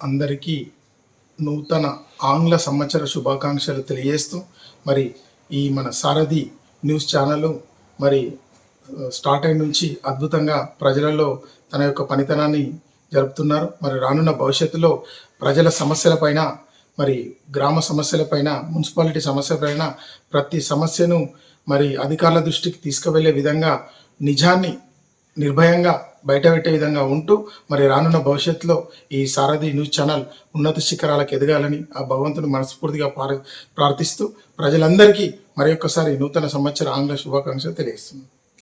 అందరికీ నూతన ఆంగ్ల సంవత్సర శుభాకాంక్షలు తెలియజేస్తూ మరి ఈ మన సారథి న్యూస్ ఛానల్ మరి స్టార్ట్ అయిన నుంచి అద్భుతంగా ప్రజలలో తన యొక్క పనితనాన్ని జరుపుతున్నారు. మరి రానున్న భవిష్యత్తులో ప్రజల సమస్యలపైన మరి గ్రామ సమస్యలపైన మున్సిపాలిటీ సమస్యలపైన ప్రతి సమస్యను మరి అధికారుల దృష్టికి తీసుకువెళ్ళే విధంగా నిజాన్ని నిర్భయంగా బయటపెట్టే విధంగా ఉంటూ మరి రానున్న భవిష్యత్తులో ఈ సారథి న్యూస్ ఛానల్ ఉన్నత శిఖరాలకు ఎదగాలని ఆ భగవంతుని మనస్ఫూర్తిగా ప్రార్థిస్తూ ప్రజలందరికీ మరి ఒక్కసారి నూతన సంవత్సర ఆంగ్ల శుభాకాంక్షలు తెలియజేస్తున్నాను